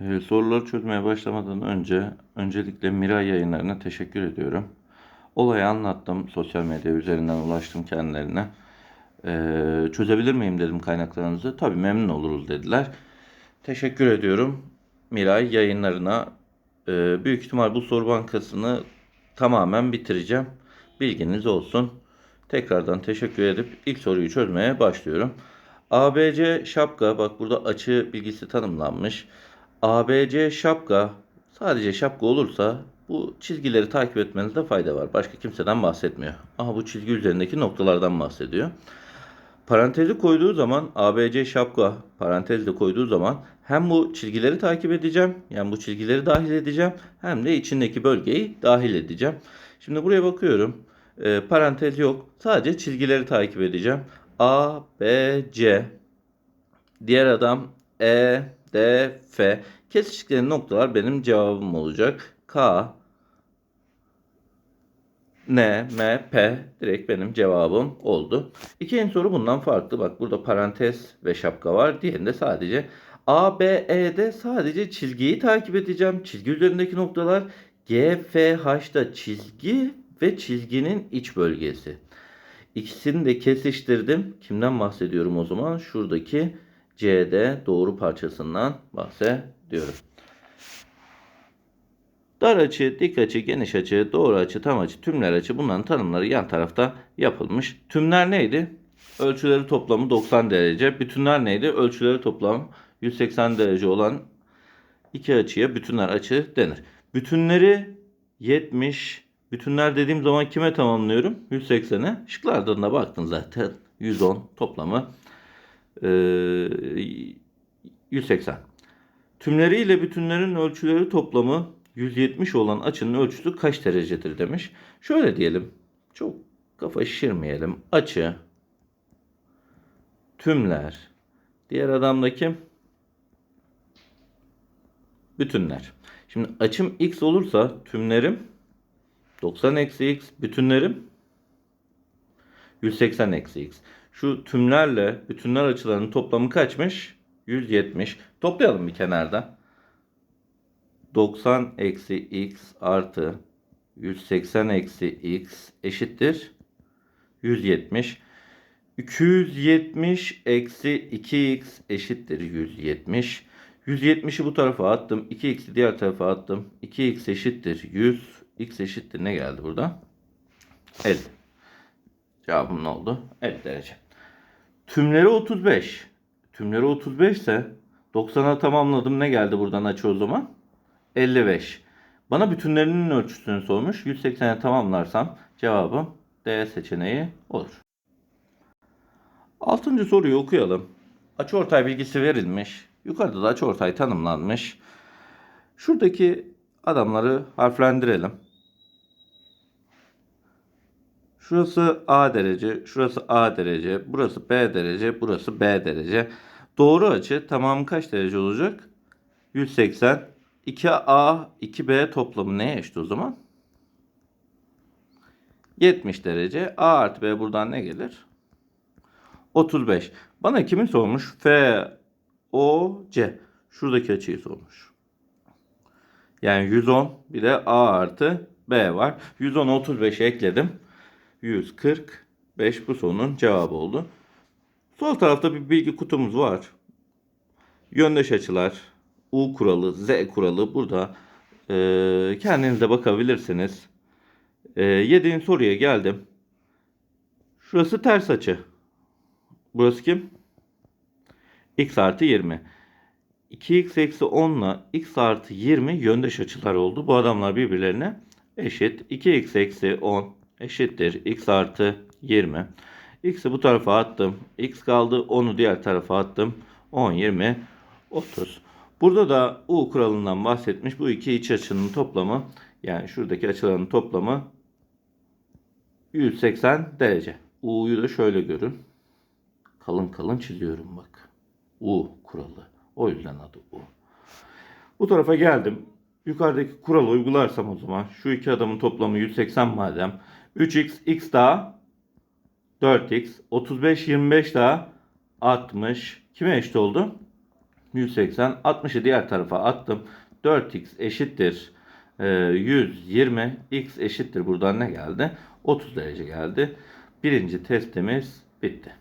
Ee, soruları çözmeye başlamadan önce öncelikle Miray yayınlarına teşekkür ediyorum. Olayı anlattım. Sosyal medya üzerinden ulaştım kendilerine. Ee, çözebilir miyim dedim kaynaklarınızı. Tabii memnun oluruz dediler. Teşekkür ediyorum Miray yayınlarına. Ee, büyük ihtimal bu soru bankasını tamamen bitireceğim. Bilginiz olsun. Tekrardan teşekkür edip ilk soruyu çözmeye başlıyorum. ABC şapka bak burada açı bilgisi tanımlanmış. ABC şapka sadece şapka olursa bu çizgileri takip etmenizde fayda var. Başka kimseden bahsetmiyor. Aha bu çizgi üzerindeki noktalardan bahsediyor. Parantezi koyduğu zaman ABC şapka parantezle koyduğu zaman hem bu çizgileri takip edeceğim. Yani bu çizgileri dahil edeceğim. Hem de içindeki bölgeyi dahil edeceğim. Şimdi buraya bakıyorum. Ee, parantez yok. Sadece çizgileri takip edeceğim. A, B, C. Diğer adam E, D, F. Kesiştikleri noktalar benim cevabım olacak. K, N, M, P direkt benim cevabım oldu. İkinci soru bundan farklı. Bak burada parantez ve şapka var. Diğerinde sadece A, B, E'de sadece çizgiyi takip edeceğim. Çizgi üzerindeki noktalar G, F, H'da çizgi ve çizginin iç bölgesi. İkisini de kesiştirdim. Kimden bahsediyorum o zaman? Şuradaki CD doğru parçasından bahsediyorum. Dar açı, dik açı, geniş açı, doğru açı, tam açı, tümler açı bunların tanımları yan tarafta yapılmış. Tümler neydi? Ölçüleri toplamı 90 derece. Bütünler neydi? Ölçüleri toplamı 180 derece olan iki açıya bütünler açı denir. Bütünleri 70. Bütünler dediğim zaman kime tamamlıyorum? 180'e. Şıklardan da baktın zaten. 110 toplamı ee, 180. Tümleriyle bütünlerin ölçüleri toplamı 170 olan açının ölçüsü kaç derecedir demiş. Şöyle diyelim. Çok kafa şişirmeyelim. Açı, tümler, diğer adamda kim? Bütünler. Şimdi açım x olursa tümlerim 90 eksi x, bütünlerim 180 eksi x. Şu tümlerle bütünler açılarının toplamı kaçmış? 170. Toplayalım bir kenarda. 90 eksi x artı 180 eksi x eşittir 170. 270 eksi 2x eşittir 170. 170'i bu tarafa attım. 2x'i diğer tarafa attım. 2x eşittir 100. x eşittir ne geldi burada? 50. Cevabım ne oldu? 50 derece. Tümleri 35. Tümleri 35 ise 90'a tamamladım. Ne geldi buradan açı o zaman? 55. Bana bütünlerinin ölçüsünü sormuş. 180'e tamamlarsam cevabım D seçeneği olur. Altıncı soruyu okuyalım. Açıortay bilgisi verilmiş. Yukarıda da açıortay tanımlanmış. Şuradaki adamları harflendirelim. Şurası A derece, şurası A derece, burası B derece, burası B derece. Doğru açı tamamı kaç derece olacak? 180. 2A, 2B toplamı neye eşit o zaman? 70 derece. A artı B buradan ne gelir? 35. Bana kimi sormuş? F, O, C. Şuradaki açıyı sormuş. Yani 110 bir de A artı B var. 110 35'e ekledim. 145 bu sorunun cevabı oldu. Sol tarafta bir bilgi kutumuz var. Yöndeş açılar, U kuralı, Z kuralı burada e, kendinize bakabilirsiniz. E, yediğin soruya geldim. Şurası ters açı. Burası kim? X artı 20. 2x eksi 10 ile x artı 20 yöndeş açılar oldu. Bu adamlar birbirlerine eşit. 2x eksi 10 eşittir x artı 20. X'i bu tarafa attım. X kaldı. 10'u diğer tarafa attım. 10, 20, 30. Burada da U kuralından bahsetmiş. Bu iki iç açının toplamı yani şuradaki açıların toplamı 180 derece. U'yu da şöyle görün. Kalın kalın çiziyorum bak. U kuralı. O yüzden adı U. Bu tarafa geldim. Yukarıdaki kuralı uygularsam o zaman şu iki adamın toplamı 180 madem 3x x daha 4x 35 25 daha 60 kime eşit oldu? 180. 60'ı diğer tarafa attım. 4x eşittir e, 120. x eşittir buradan ne geldi? 30 derece geldi. Birinci testimiz bitti.